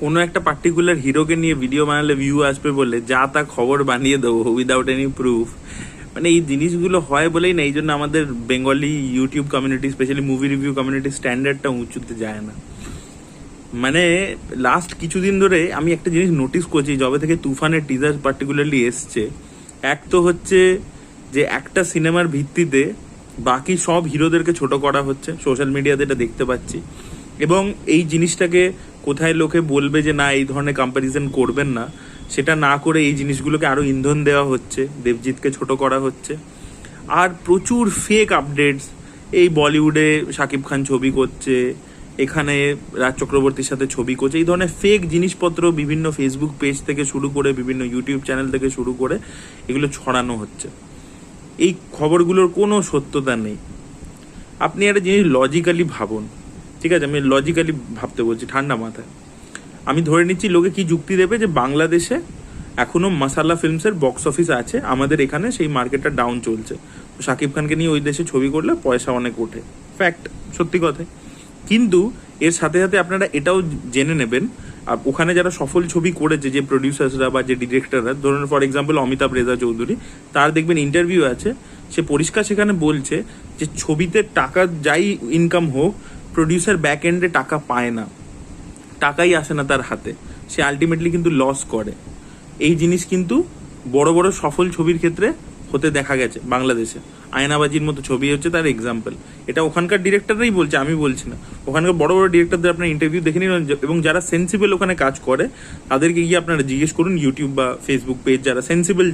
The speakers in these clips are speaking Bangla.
কোনো একটা পার্টিকুলার হিরোকে নিয়ে ভিডিও বানালে ভিউ আসবে বলে যা তা খবর বানিয়ে দেবো উইদাউট এনি প্রুফ মানে এই জিনিসগুলো হয় বলেই না, এই জন্য আমাদের Bengali YouTube community specially movie review community স্ট্যান্ডার্ডটা উঁচুতে যায় না। মানে লাস্ট কিছুদিন ধরে আমি একটা জিনিস নোটিস করছি, যবে থেকে তুফানের টিজার পার্টিকুলারলি এসছে। এক তো হচ্ছে যে একটা সিনেমার ভিত্তিতে বাকি সব হিরোদেরকে ছোট করা হচ্ছে সোশ্যাল মিডিয়াতে এটা দেখতে পাচ্ছি। এবং এই জিনিসটাকে কোথায় লোকে বলবে যে, না, এই ধরনের কম্প্যারিজন করবেন না। সেটা না করে এই জিনিসগুলোকে আরও ইন্ধন দেওয়া হচ্ছে, দেবজিৎকে ছোট করা হচ্ছে। আর প্রচুর ফেক আপডেটস এই বলিউডে শাকিব খান ছবি করছে, এখানে রাজ চক্রবর্তীর সাথে ছবি করছে, এই ধরনের ফেক জিনিসপত্র বিভিন্ন ফেসবুক পেজ থেকে শুরু করে, বিভিন্ন ইউটিউব চ্যানেল থেকে শুরু করে এগুলো ছড়ানো হচ্ছে। এই খবরগুলোর কোনো সত্যতা নেই। আপনি একটা জিনিস লজিক্যালি ভাবুন ঠিক আছে, আমি লজিক্যালি ভাবতে বলছি, ঠান্ডা মাথায়। আমি ধরে নিচ্ছি লোকে কি যুক্তি দেবে যে বাংলাদেশে এখনও মাসালা ফিল্মসের বক্স অফিস আছে, আমাদের এখানে সেই মার্কেটটা ডাউন চলছে। শাকিব খানকে নিয়ে ওই দেশে ছবি করলে পয়সা অনেক ওঠে। ফ্যাক্ট সত্যি কথা কিন্তু এর সাথে সাথে আপনারা এটাও জেনে নেবেন আর ওখানে যারা সফল ছবি করেছে, যে প্রডিউসার্সরা বা যে ডিরেক্টররা ধরুন ফর এক্সাম্পল অমিতাভ রেজা চৌধুরী, তার দেখবেন ইন্টারভিউ আছে, সে পরিষ্কার সেখানে বলছে যে ছবিতে টাকা যাই ইনকাম হোক প্রডিউসার ব্যাক এন্ডে টাকা পায় না। টাকাই আসে না তার হাতে। সে আলটিমেটলি কিন্তু লস করে। এই জিনিস কিন্তু বড় বড় সফল ছবির ক্ষেত্রে হতে দেখা গেছে বাংলাদেশে। আয়নাবাজির মতো ছবি হচ্ছে তার এক্সাম্পল এটা ওখানকার ডিরেক্টররাই বলছে, আমি বলছি না। ওখানকার বড় বড় ডিরেক্টরদের আপনার ইন্টারভিউ দেখে নিন এবং যারা সেন্সিবল ওখানে কাজ করে, তাদেরকে গিয়ে আপনারা জিজ্ঞেস করুন ইউটিউব বা ফেসবুক পেজ যারা সেন্সিবল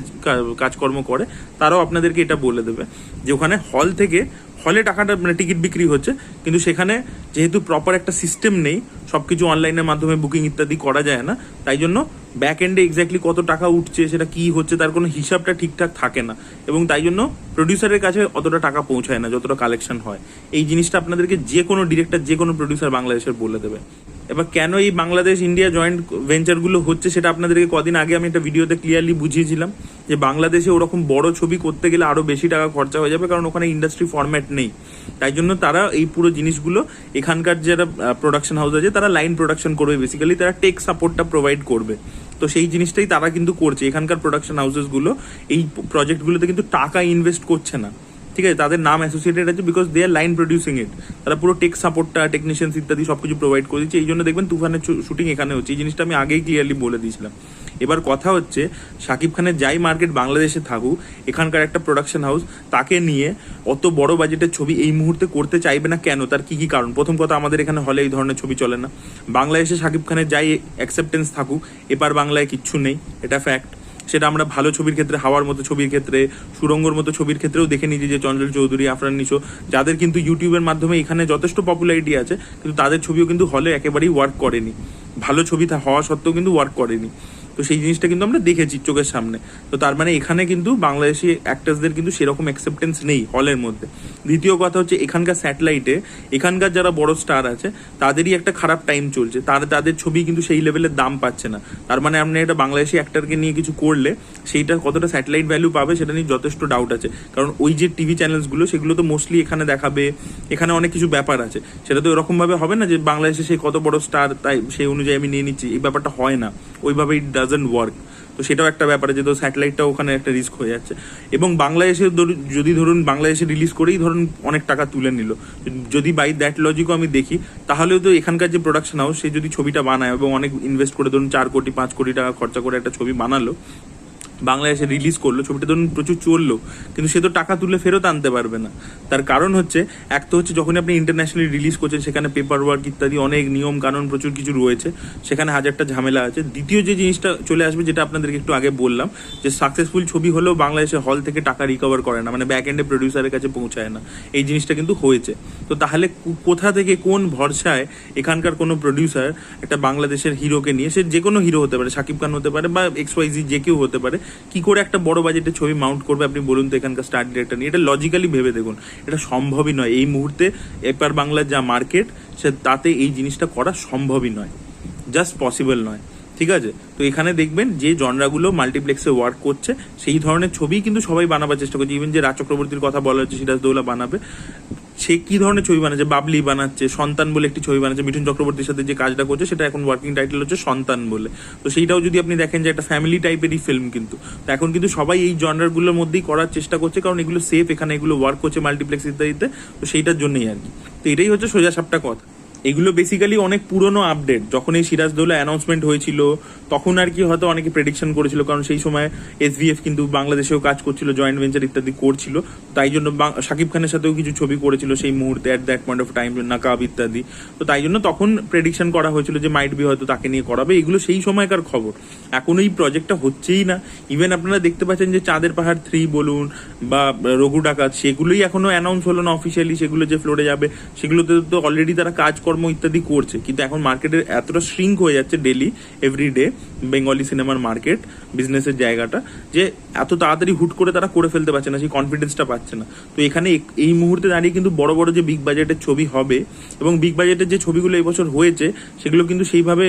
কাজকর্ম করে, তারাও আপনাদেরকে এটা বলে দেবে। যে ওখানে হল থেকে হলে টাকাটা মানে টিকিট বিক্রি হচ্ছে। কিন্তু সেখানে যেহেতু প্রপার একটা সিস্টেম নেই সব কিছু অনলাইনের মাধ্যমে বুকিং ইত্যাদি করা যায় না, তাই জন্য ব্যাক এন্ডে এক্স্যাক্টলি কত টাকা উঠছে, সেটা কি হচ্ছে, তার কোনো হিসাবটা ঠিকঠাক থাকে না। এবং তাই জন্য প্রডিউসারের কাছে অতটা টাকা পৌঁছায় না, যতটা কালেকশন হয়। এই জিনিসটা আপনাদেরকে যে কোনো ডিরেক্টর যে কোনো প্রডিউসার বাংলাদেশের বলে দেবে। এবার কেন এই বাংলাদেশ ইন্ডিয়া জয়েন্ট ভেঞ্চারগুলো হচ্ছে সেটা আপনাদেরকে কদিন আগে আমি একটা ভিডিওতে ক্লিয়ারলি বুঝিয়েছিলাম যে বাংলাদেশে ওরকম বড় ছবি করতে গেলে আরও বেশি টাকা খরচা হয়ে যাবে কারণ ওখানে ইন্ডাস্ট্রি ফরম্যাট নেই। তাই জন্য তারা এই পুরো জিনিসগুলো এখানকার যারা প্রোডাকশন হাউস আছে তারা লাইন প্রোডাকশন করবে বেসিক্যালি তারা টেক সাপোর্টটা প্রোভাইড করবে। তো সেই জিনিসটাই তারা কিন্তু করছে। এখানকার প্রোডাকশন হাউসেসগুলো এই প্রজেক্টগুলোতে কিন্তু টাকা ইনভেস্ট করছে না। ঠিক আছে, তাদের নাম অ্যাসোসিয়েটেড আছে because they are line producing it তারা পুরো টেক সাপোর্টটা টেকনিশিয়ানস ইত্যাদি সব কিছু প্রোভাইড করে দিচ্ছে। এই জন্য দেখবেন তুফানের শুটিং এখানে হচ্ছে। এই জিনিসটা আমি আগেই ক্লিয়ারলি বলে দিয়েছিলাম। এবার কথা হচ্ছে শাকিব খানের যাই মার্কেট বাংলাদেশে থাকুক, এখানকার একটা প্রোডাকশন হাউস তাকে নিয়ে অত বড় বাজেটের ছবি এই মুহূর্তে করতে চাইবে না কেন? তার কি কি কারণ? প্রথম কথা, আমাদের এখানে হলে এই ধরনের ছবি চলে না। বাংলাদেশে শাকিব খানের যাই অ্যাকসেপ্টেন্স থাকুক, এপার বাংলায় কিচ্ছু নেই। এটা ফ্যাক্ট সেটা আমরা ভালো ছবির ক্ষেত্রে, হাওয়ার মতো ছবির ক্ষেত্রে, সুরঙ্গর মতো ছবির ক্ষেত্রেও দেখে নিয়েছি যে চঞ্চল চৌধুরী, আফরান নিশো, যাদের কিন্তু ইউটিউবের মাধ্যমে এখানে যথেষ্ট পপুলারিটি আছে, কিন্তু তাদের ছবিও কিন্তু হলে একেবারেই ওয়ার্ক করেনি। ভালো ছবি হওয়া সত্ত্বেও কিন্তু ওয়ার্ক করেনি। তো সেই জিনিসটা কিন্তু আমরা দেখেছি চোখের সামনে। তো তার মানে এখানে কিন্তু বাংলাদেশি অ্যাক্টার্সদের কিন্তু সেরকম অ্যাকসেপ্টেন্স নেই হলের মধ্যে। দ্বিতীয় কথা হচ্ছে এখানকার স্যাটেলাইটে এখানকার যারা বড় স্টার আছে, তাদেরই একটা খারাপ টাইম চলছে। তারা, তাদের ছবি কিন্তু সেই লেভেলের দাম পাচ্ছে না। তার মানে আপনি একটা বাংলাদেশি অ্যাক্টারকে নিয়ে কিছু করলে, সেইটা কতটা স্যাটেলাইট ভ্যালু পাবে সেটা নিয়ে যথেষ্ট ডাউট আছে। কারণ ওই যে টিভি চ্যানেলসগুলো সেগুলো তো মোস্টলি এখানে দেখাবে, এখানে অনেক কিছু ব্যাপার আছে। সেটা তো এরকম ভাবে হবে না যে বাংলাদেশে সেই কত বড় স্টার তাই সেই অনুযায়ী আমি নিয়ে নিচ্ছি। এই ব্যাপারটা হয় না। ওইভাবে ইট ডাজেন্ট ওয়ার্ক তো সেটাও একটা ব্যাপারে যেহেতু স্যাটেলাইটটা ওখানে একটা রিস্ক হয়ে যাচ্ছে। এবং বাংলাদেশে যদি ধরুন বাংলাদেশে রিলিজ করেই ধরুন অনেক টাকা তুলে নিল, যদি বাই দ্যাট লজিকও আমি দেখি, তাহলেও তো এখানকার যে প্রোডাকশন হাউস সে যদি ছবিটা বানায় এবং অনেক ইনভেস্ট করে ধরুন চার কোটি, পাঁচ কোটি টাকা খরচা করে একটা ছবি বানালো বাংলাদেশে রিলিজ করল, ছবিটা ধরুন প্রচুর চলল, কিন্তু সে তো টাকা তুলে ফেরত আনতে পারবে না। তার কারণ হচ্ছে, এক তো হচ্ছে যখন আপনি ইন্টারন্যাশনালি রিলিজ করছেন, সেখানে পেপার ওয়ার্ক ইত্যাদি অনেক নিয়ম কানুন প্রচুর কিছু রয়েছে, সেখানে হাজারটা ঝামেলা আছে। দ্বিতীয় যে জিনিসটা চলে আসবে, যেটা আপনাদেরকে একটু আগে বললাম, যে সাকসেসফুল ছবি হলেও বাংলাদেশের হল থেকে টাকা রিকভার করে না মানে ব্যাক এন্ডে প্রডিউসারের কাছে পৌঁছায় না। এই জিনিসটা কিন্তু হয়েছে। তো তাহলে কোথা থেকে কোন ভরসায় এখানকার কোনো প্রডিউসার একটা বাংলাদেশের হিরোকে নিয়ে, সে যে কোনো হিরো হতে পারে শাকিব খান হতে পারে বা এক্স যে কেউ হতে পারে কি করে একটা বড় বাজেটের ছবি মাউন্ট করবে আপনি বলুন তো এখানকার স্টার ডিরেক্টর নিয়ে? এটা লজিক্যালি ভেবে দেখুন। এটা সম্ভবই নয়। এই মুহূর্তে এপার বাংলার যা মার্কেট সে তাতে এই জিনিসটা করা সম্ভবই নয়। জাস্ট পসিবল নয়। ঠিক আছে? তো এখানে দেখবেন যে জনরাগুলো মাল্টিপ্লেক্সে ওয়ার্ক করছে, সেই ধরনের ছবি কিন্তু সবাই বানাবার চেষ্টা করছে। ইভেন যে রাজ চক্রবর্তীর কথা বলা হচ্ছে, সিরাজ দৌলা বানাবে। সে কি ধরনের ছবি বানাচ্ছে? বাবলি বানাচ্ছে, সন্তান বলে একটি ছবি বানাচ্ছে, মিঠুন চক্রবর্তীর সাথে যে কাজটা করছে, সেটা এখন ওয়ার্কিং টাইটেল হচ্ছে সন্তান বলে। তো সেইটাও যদি আপনি দেখেন যে একটা ফ্যামিলি টাইপেরই ফিল্ম কিন্তু। তো এখন কিন্তু সবাই এই জনারগুলোর মধ্যেই করার চেষ্টা করছে, কারণ এগুলো সেফ এখানে এগুলো ওয়ার্ক করছে মাল্টিপ্লেক্স ইত্যাদিতে। তো সেইটার জন্যই আর কি। তো এটাই হচ্ছে সোজা সাপটা কথা। এগুলো বেসিক্যালি অনেক পুরনো আপডেট যখন এই সিরাজদৌল্লা অ্যানাউন্সমেন্ট হয়েছিল, তখন আর কি হয়তো অনেকে প্রেডিকশন করেছিল, কারণ সেই সময় এসভিএফ কিন্তু বাংলাদেশেও কাজ করছিল জয়েন্ট ভেঞ্চার ইত্যাদি করছিল। তাই জন্য শাকিব খানের সাথেও কিছু ছবি করেছিল, সেই মুহূর্তে at that point of time Naqaab ইত্যাদি। তো তাই জন্য তখন প্রেডিকশন করা হয়েছিল যে মাইট বি হয়তো তাকে নিয়ে করাবে। এগুলো সেই সময়কার খবর। এখন এই প্রজেক্টটা হচ্ছেই না। ইভেন আপনারা দেখতে পাচ্ছেন যে চাঁদের পাহাড় থ্রি বলুন বা রঘু ডাকাত, সেগুলোই এখনও অ্যানাউন্স হলো না অফিসিয়ালি সেগুলো যে ফ্লোরে যাবে, সেগুলোতে তো অলরেডি তারা কাজকর্ম ইত্যাদি করছে, কিন্তু এখন মার্কেটের এতটা শ্রিঙ্ক হয়ে যাচ্ছে ডেলি এভরি ডে বেঙ্গলি সিনেমার মার্কেট বিজনেসের জায়গাটা, যে এত তাড়াতাড়ি হুট করে তারা করে ফেলতে পারছে না, সেই কনফিডেন্সটা পাচ্ছে না। তো এখানে এই মুহূর্তে দাঁড়িয়ে কিন্তু বড় বড় যে বিগ বাজেটের ছবি হবে এবং বিগ বাজেটের যে ছবিগুলো এই বছর হয়েছে, সেগুলো কিন্তু সেইভাবে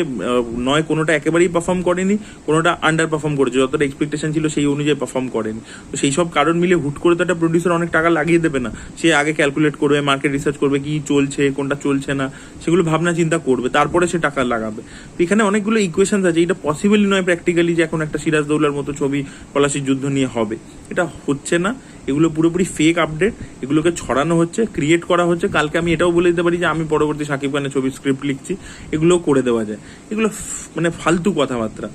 নয় কোনোটা একেবারেই পারফর্ম করেনি, কোনোটা আন্ডার পারফর্ম করেছে, যতটা এক্সপেকটেশন ছিল সেই অনুযায়ী পারফর্ম করেনি। তো সেই সব কারণ মিলে হুট করে তো একটা প্রডিউসার অনেক টাকা লাগিয়ে দেবে না, সে আগে ক্যালকুলেট করবে মার্কেট রিসার্চ করবে কি চলছে, কোনটা চলছে না সেগুলো ভাবনা চিন্তা করবে, তারপরে সে টাকা লাগাবে। এখানে অনেকগুলো ইকুয়েশন আছে, এটা পসিবলই নয় প্র্যাকটিক্যালি যে এখন একটা সিরাজ দৌলার মতো ছবি পলাশির যুদ্ধ নিয়ে হবে। এটা হচ্ছে না, এগুলো পুরোপুরি ফেক আপডেট এগুলোকে ছড়ানো হচ্ছে ক্রিয়েট করা হচ্ছে। কালকে আমি এটাও বলে দিতে পারি যে, আমি পরবর্তী সাকিব খানের ছবি স্ক্রিপ্ট লিখছি, এগুলোও করে দেওয়া যায়। এগুলো মানে ফালতু কথাবার্তা।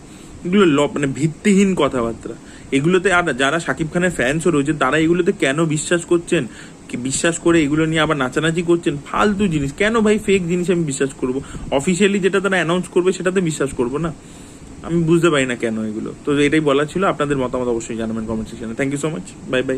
এগুলো ল- মানে ভিত্তিহীন কথাবার্তা। এগুলোতে আর যারা সাকিব খানের ফ্যান্সও রয়েছে, তারা এগুলোতে কেন বিশ্বাস করছেন? বিশ্বাস করে এগুলো নিয়ে আবার নাচানাচি করছেন? ফালতু জিনিস। কেন ভাই ফেক জিনিস আমি বিশ্বাস করব? অফিসিয়ালি যেটা তারা অ্যানাউন্স করবে সেটাতে বিশ্বাস করব না? আমি বুঝতে পারি না কেন এগুলো। তো এটাই বলা ছিল। আপনাদের মতামত অবশ্যই জানাবেন কমেন্ট সেকশনে thank you so much bye bye